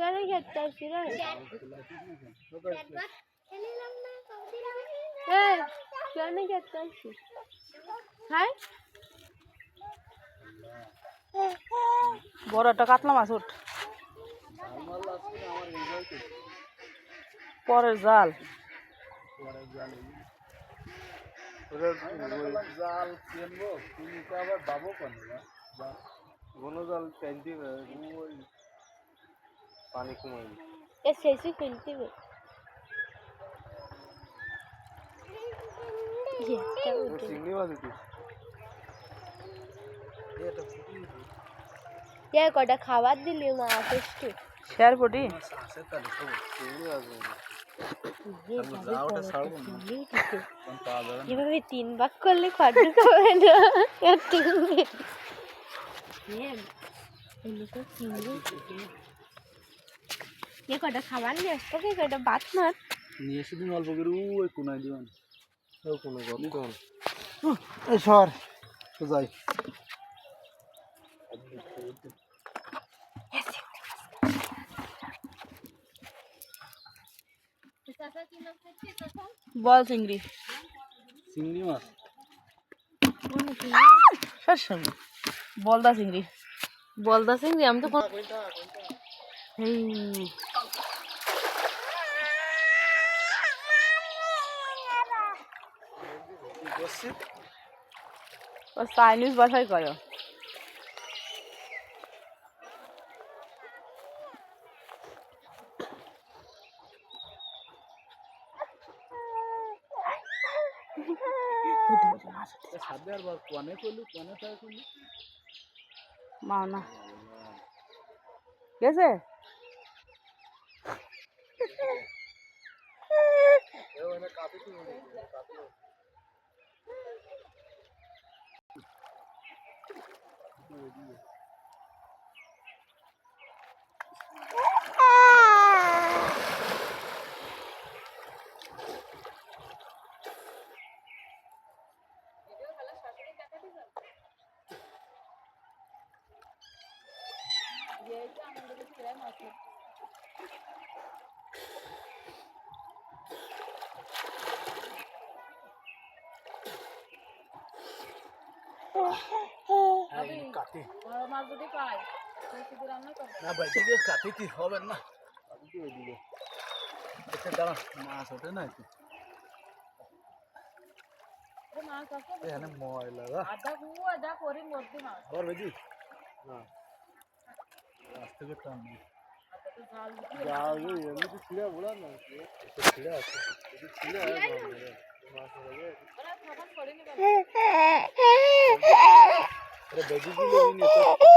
তুই খেতে আসছি রে এই তুই খেতে আসছি হাই। বড় একটা কাতলা মাছ উঠ। পরের জাল। জাল কিনবো কিনে তো আবার পাবো কেন ঘন জাল। টাইনতে ওই পানি কমাই এ শেষে খেলতে হবে। চিংড়ি মাছ দিতে এ কটা খাবার দিলি মা একটু শেয়ার পটি আসে তাহলে তো চিংড়ি না। এভাবে তিন ভাগ করলে খড় খাবে না। এত এ কটা খাবার নিয়ে আসতো? কি কটা ভাত মার নিয়ে এসে দিন অল্প করে। ওই কোনায় দিবেন। ও কোনো কথা এই সর। যাই। বল চিংড়ি। চিংড়ি মাছ? বলদা চিংড়ি। বলদা চিংড়ি আমি তো এই ও চাইনিজ ভাষায় কয় সাথে আর বার কোনে করলি কোনে থাকে করলি মা না গেছে কাটি মাছ যদি পাই না ভাই দিকে কাটি কি হবে না? দাঁড়া মাছ ওঠে না একটু। এখানে ময়লা আদা করি মধ্যে মাছ। আবার বেজি। না রাস্তা থেকে টান যাও এমনি তো ছিঁড়া বলা না ছিঁড়ে আছে। ছিঁড়া মাছ হবে আরে বেজি দিলে নিয়ে তো